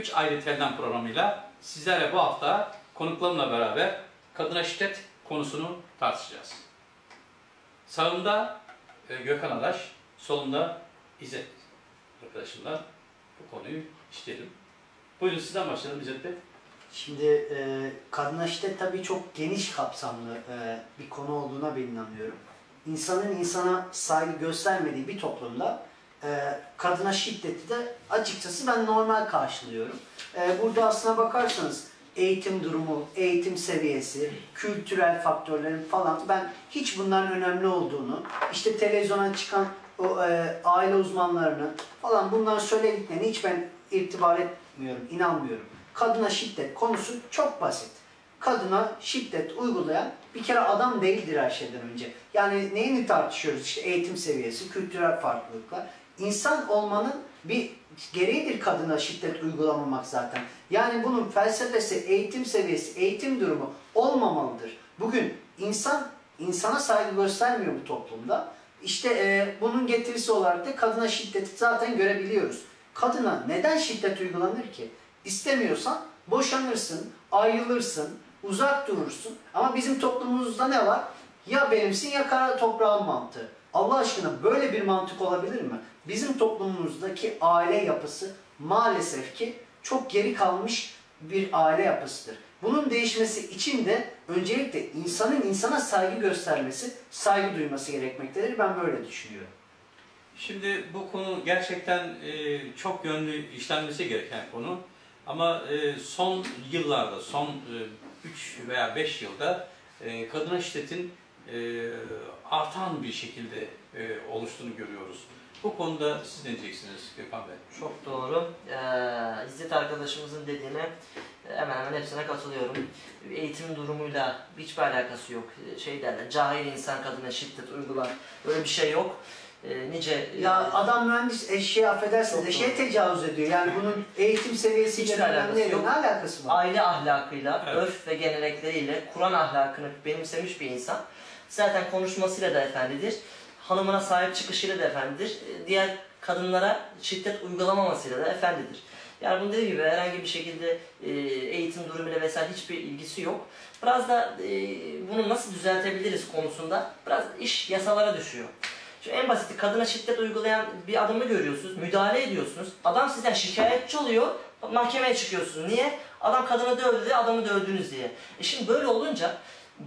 3 ayrı telden programıyla sizlerle bu hafta konuklarımla beraber kadına şiddet konusunu tartışacağız. Sağımda e, Gökhan Adaş, solumda İzzet arkadaşımla bu konuyu işleyelim. Buyurun sizden başlayalım İzzet Bey. Şimdi e, kadına şiddet tabii çok geniş kapsamlı e, bir konu olduğuna ben inanıyorum. İnsanın insana saygı göstermediği bir toplumda e, kadına şiddeti de açıkçası ben normal karşılıyorum. E, burada aslına bakarsanız eğitim durumu, eğitim seviyesi, kültürel faktörlerin falan ben hiç bunların önemli olduğunu, işte televizyona çıkan o e, aile uzmanlarını falan bunların söylediklerini hiç ben irtibar etmiyorum, inanmıyorum. Kadına şiddet konusu çok basit. Kadına şiddet uygulayan bir kere adam değildir her şeyden önce. Yani neyini tartışıyoruz? İşte eğitim seviyesi, kültürel farklılıklar. İnsan olmanın bir gereğidir kadına şiddet uygulamamak zaten. Yani bunun felsefesi, eğitim seviyesi, eğitim durumu olmamalıdır. Bugün insan insana saygı göstermiyor bu toplumda. İşte e, bunun getirisi olarak da kadına şiddeti zaten görebiliyoruz. Kadına neden şiddet uygulanır ki? İstemiyorsan boşanırsın, ayrılırsın, uzak durursun. Ama bizim toplumumuzda ne var? Ya benimsin ya kara toprağın mantığı. Allah aşkına böyle bir mantık olabilir mi? Bizim toplumumuzdaki aile yapısı maalesef ki çok geri kalmış bir aile yapısıdır. Bunun değişmesi için de öncelikle insanın insana saygı göstermesi, saygı duyması gerekmektedir. Ben böyle düşünüyorum. Şimdi bu konu gerçekten e, çok yönlü işlenmesi gereken konu. Ama e, son yıllarda, son 3 e, veya 5 yılda e, kadına şiddetin e, artan bir şekilde e, oluştuğunu görüyoruz. Bu konuda siz ne diyeceksiniz Gökhan Bey? Çok doğru. Ee, İzzet arkadaşımızın dediğine hemen hemen hepsine katılıyorum. Eğitim durumuyla hiçbir alakası yok. Şey derler, cahil insan kadına şiddet uygular. Öyle bir şey yok. Ee, nice... Ya e, adam mühendis eşeğe affedersiniz eşeğe tecavüz ediyor. Yani bunun eğitim seviyesiyle Hiçbir alakası yok. ne alakası var? Aile ahlakıyla, Evet. örf ve gelenekleriyle, Kur'an ahlakını benimsemiş bir insan. Zaten konuşmasıyla da efendidir. Hanımına sahip çıkışıyla da efendidir. Ee, Diğer kadınlara şiddet uygulamamasıyla da efendidir. Yani bunun dediğim gibi herhangi bir şekilde e, eğitim durumuyla vesaire hiçbir ilgisi yok. Biraz da e, bunu nasıl düzeltebiliriz konusunda biraz iş yasalara düşüyor. Şu en basiti kadına şiddet uygulayan bir adamı görüyorsunuz, müdahale ediyorsunuz. Adam sizden şikayetçi oluyor, mahkemeye çıkıyorsunuz. Niye? Adam kadını dövdü adamı dövdünüz diye. E şimdi böyle olunca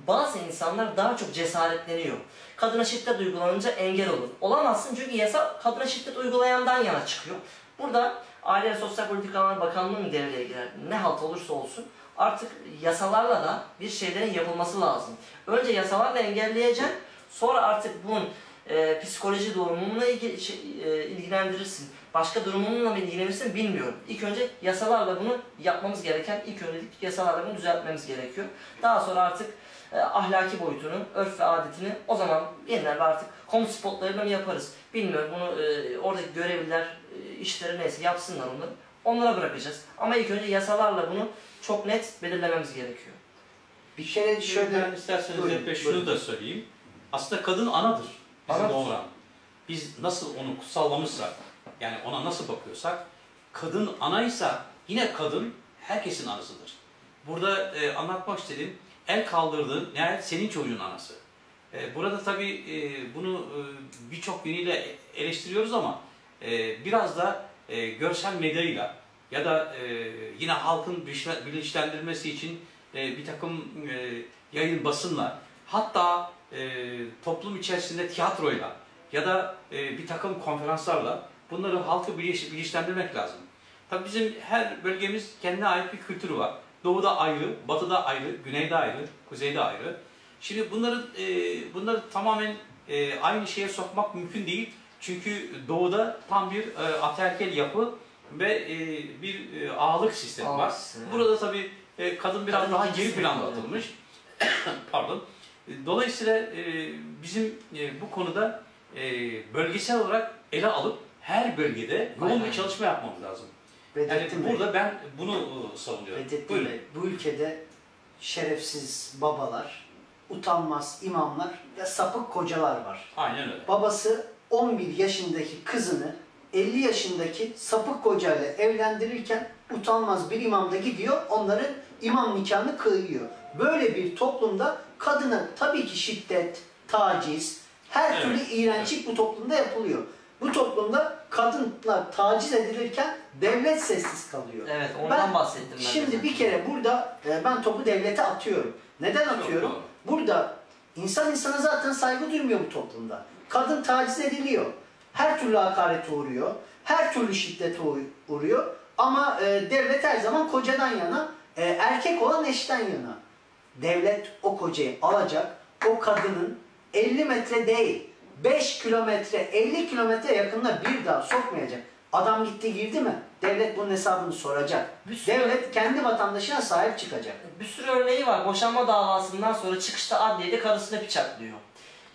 bazı insanlar daha çok cesaretleniyor. Kadına şiddet uygulanınca engel olur. Olamazsın çünkü yasa kadına şiddet uygulayandan yana çıkıyor. Burada Aile ve Sosyal Politikalar Bakanlığı mı devreye girer? Ne halt olursa olsun artık yasalarla da bir şeylerin yapılması lazım. Önce yasalarla engelleyeceksin, sonra artık bunun e, psikoloji durumunla ilgili, şey, e, ilgilendirirsin. Başka durumunla mı ilgilenirsin bilmiyorum. İlk önce yasalarla bunu yapmamız gereken ilk öncelik yasalarla bunu düzeltmemiz gerekiyor. Daha sonra artık e, ahlaki boyutunu, örf ve adetini o zaman yeniden ve artık kamu spotlarıyla mı yaparız? Bilmiyorum bunu e, oradaki görevliler e, işleri neyse yapsınlar onları. Onlara bırakacağız. Ama ilk önce yasalarla bunu çok net belirlememiz gerekiyor. Bir kere Şöyle şöyle ben isterseniz Buyurun, Bey şunu buyurun. da söyleyeyim. Aslında kadın anadır. Bizi Anadır. doğuran. Biz nasıl onu kutsallamışsak, yani ona nasıl bakıyorsak, kadın anaysa yine kadın herkesin anasıdır. Burada e, anlatmak istediğim, el kaldırdığın, yani senin çocuğun anası. E, burada tabii e, bunu e, birçok yönüyle eleştiriyoruz ama biraz da görsel medyayla ya da yine halkın bilinçle- bilinçlendirmesi için bir takım yayın basınla hatta toplum içerisinde tiyatroyla ya da bir takım konferanslarla bunları halkı bilinç, bilinçlendirmek lazım. Tabii bizim her bölgemiz kendine ait bir kültürü var. Doğuda ayrı, batıda ayrı, güneyde ayrı, kuzeyde ayrı. Şimdi bunları e, bunları tamamen e, aynı şeye sokmak mümkün değil. Çünkü doğuda tam bir e, ataerkil yapı ve e, bir e, ağalık sistemi var. Ağalık sistemi, Burada tabii e, kadın biraz Kadın daha geri planda atılmış. Pardon. Dolayısıyla e, bizim e, bu konuda e, bölgesel olarak ele alıp her bölgede yoğun bir çalışma yapmamız lazım. Yani Bedrettin Bey, burada ben bunu e, savunuyorum. Bedrettin Buyurun. Bey, bu ülkede şerefsiz babalar, utanmaz imamlar ve sapık kocalar var. Aynen öyle. Babası 11 yaşındaki kızını 50 yaşındaki sapık kocayla evlendirirken utanmaz bir imam da gidiyor onların imam nikahını kıyıyor. Böyle bir toplumda kadına tabii ki şiddet, taciz, her Evet, türlü iğrençlik bu toplumda yapılıyor. Bu toplumda kadınlar taciz edilirken devlet sessiz kalıyor. Evet ondan Ben bahsettim ben. de Şimdi zaten. bir kere burada e, ben topu devlete atıyorum. Neden atıyorum? doğru. Burada insan insana zaten saygı duymuyor bu toplumda. Kadın taciz ediliyor. Her türlü hakarete uğruyor. Her türlü şiddete uğ- uğruyor. Ama e, devlet her zaman kocadan yana, e, erkek olan eşten yana. Devlet o kocayı alacak, o kadının 50 metre değil, 5 kilometre, 50 kilometre yakınına bir daha sokmayacak. Adam gitti girdi mi? Devlet bunun hesabını soracak. Bir sürü- Devlet kendi vatandaşına sahip çıkacak. Bir sürü örneği var. Boşanma davasından sonra çıkışta adliyede karısını bıçaklıyor.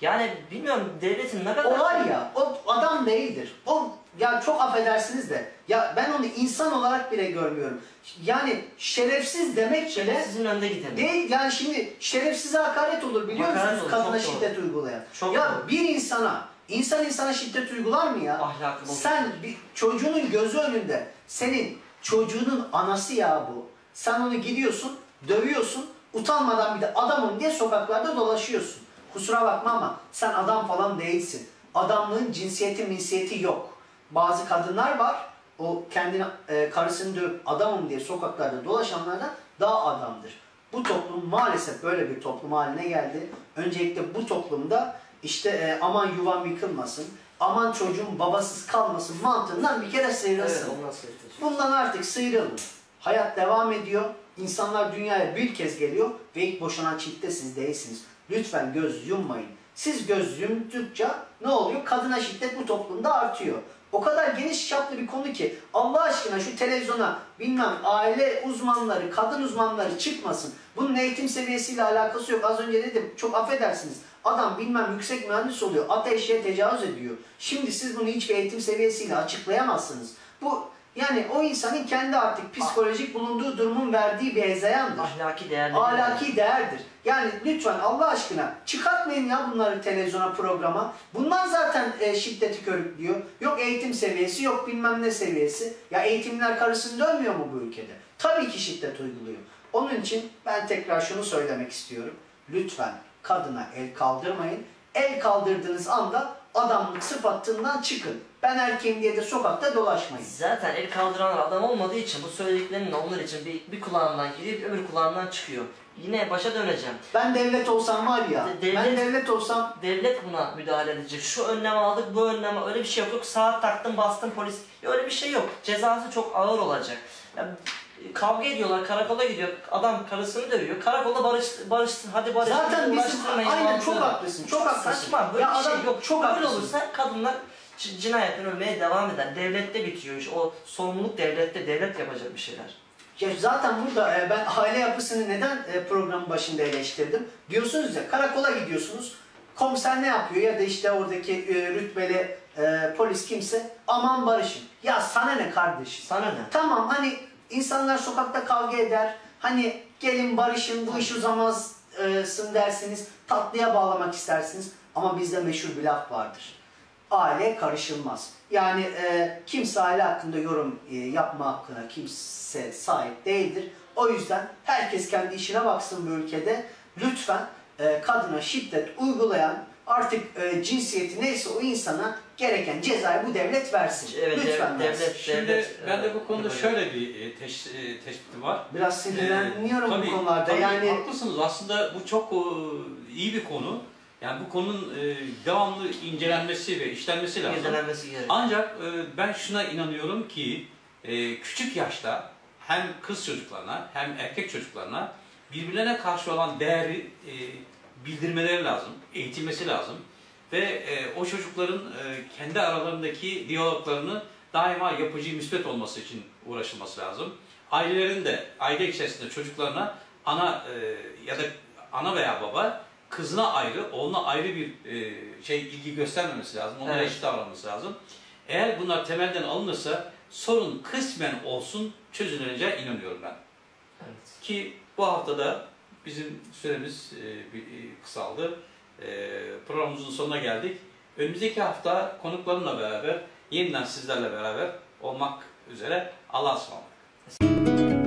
Yani bilmiyorum devletin ne kadar... O var ya, o adam değildir. O ya çok affedersiniz de, ya ben onu insan olarak bile görmüyorum. Yani şerefsiz demek bile Sizin önde gidelim. değil. Yani şimdi şerefsize hakaret olur biliyor Hakaret musunuz olur, kadına çok şiddet uygulayan. Çok ya doğru. bir insana, insan insana şiddet uygular mı ya? Ahlakı bozuk. Sen bir çocuğunun gözü önünde senin çocuğunun anası ya bu. Sen onu gidiyorsun, dövüyorsun, utanmadan bir de adamım diye sokaklarda dolaşıyorsun. Kusura bakma ama sen adam falan değilsin. Adamlığın cinsiyeti minsiyeti yok. Bazı kadınlar var, o kendini e, karısını dövüp adamım diye sokaklarda dolaşanlardan daha adamdır. Bu toplum maalesef böyle bir toplum haline geldi. Öncelikle bu toplumda işte e, aman yuvam yıkılmasın, aman çocuğum babasız kalmasın mantığından bir kere Evet sıyrılsın. yapacağız? Bundan artık sıyrılın. Hayat devam ediyor. İnsanlar dünyaya bir kez geliyor ve ilk boşanan çiftte siz değilsiniz. Lütfen göz yummayın. Siz göz yumdukça ne oluyor? Kadına şiddet bu toplumda artıyor. O kadar geniş çaplı bir konu ki Allah aşkına şu televizyona bilmem aile uzmanları, kadın uzmanları çıkmasın. Bunun eğitim seviyesiyle alakası yok. Az önce dedim çok affedersiniz. Adam bilmem yüksek mühendis oluyor. Ateşe tecavüz ediyor. Şimdi siz bunu hiçbir eğitim seviyesiyle açıklayamazsınız. Bu yani o insanın kendi artık psikolojik bulunduğu durumun verdiği bir hezeyandır. Ahlaki değerli. Ahlaki değerdir. Yani lütfen Allah aşkına çıkartmayın ya bunları televizyona, programa. Bundan zaten e, şiddeti körüklüyor. Yok eğitim seviyesi, yok bilmem ne seviyesi. Ya eğitimler karısını dönmüyor mu bu ülkede? Tabii ki şiddet uyguluyor. Onun için ben tekrar şunu söylemek istiyorum. Lütfen kadına el kaldırmayın. El kaldırdığınız anda adamlık sıfatından çıkın. Ben erkeğim diye de sokakta dolaşmayın. Zaten el kaldıranlar adam olmadığı için bu söylediklerinin onlar için bir, bir kulağından giriyor öbür kulağından çıkıyor. Yine başa döneceğim. Ben devlet olsam var ya, De- ben devlet- devlet olsam Devlet buna müdahale edecek. Şu önlemi aldık, bu önlemi öyle bir şey yok. Yok saat taktım, bastım polis. Ya öyle bir şey yok. Cezası çok ağır olacak. Ya, kavga ediyorlar, karakola gidiyor. Adam karısını dövüyor. Karakola barış, barışsın, hadi barışsın. Zaten bizim aynen çok haklısın. Çok haklısın. Saçma, böyle Ya bir şey adam yok. çok Böyle haklısın. olursa kadınlar cinayetten ölmeye devam eder. Devlette bitiyor iş. O sorumluluk devlette, devlet yapacak bir şeyler. Ya zaten burada e, ben aile yapısını neden e, programın başında eleştirdim? Diyorsunuz ya karakola gidiyorsunuz. Komiser ne yapıyor ya da işte oradaki e, rütbeli e, polis kimse aman barışın. Ya sana ne kardeşim? Sana ne? Tamam hani insanlar sokakta kavga eder. Hani gelin barışın bu iş uzamazsın dersiniz. Tatlıya bağlamak istersiniz. Ama bizde meşhur bir laf vardır. Aile karışılmaz. Yani e, kimse aile hakkında yorum e, yapma hakkına kimse sahip değildir. O yüzden herkes kendi işine baksın bu ülkede. Lütfen e, kadına şiddet uygulayan artık e, cinsiyeti neyse o insana gereken cezayı bu devlet versin. Evet, Lütfen dev- versin. devlet- Şimdi devlet, ben de evet, bu konuda böyle. şöyle bir e, teş, e, tespitim var. Biraz sinirleniyorum Ee, bu konularda. tabii yani haklısınız. Aslında bu çok e, iyi bir konu. Yani bu konunun e, devamlı incelenmesi ve işlenmesi lazım. İrdelenmesi gerekiyor. Ancak e, ben şuna inanıyorum ki e, küçük yaşta hem kız çocuklarına hem erkek çocuklarına birbirlerine karşı olan değeri e, bildirmeleri lazım, eğitilmesi lazım. Ve e, o çocukların e, kendi aralarındaki diyaloglarını daima yapıcı, müspet olması için uğraşılması lazım. Ailelerin de, aile içerisinde çocuklarına ana e, ya da ana veya baba kızına ayrı, oğluna ayrı bir e, şey ilgi göstermemesi lazım. Onlara Evet. eşit davranması lazım. Eğer bunlar temelden alınırsa sorun kısmen olsun çözüleceğine inanıyorum ben. Evet. Ki bu haftada bizim süremiz e, e, kısaldı. E, programımızın sonuna geldik. Önümüzdeki hafta konuklarımla beraber yeniden sizlerle beraber olmak üzere Allah'a ısmarladık.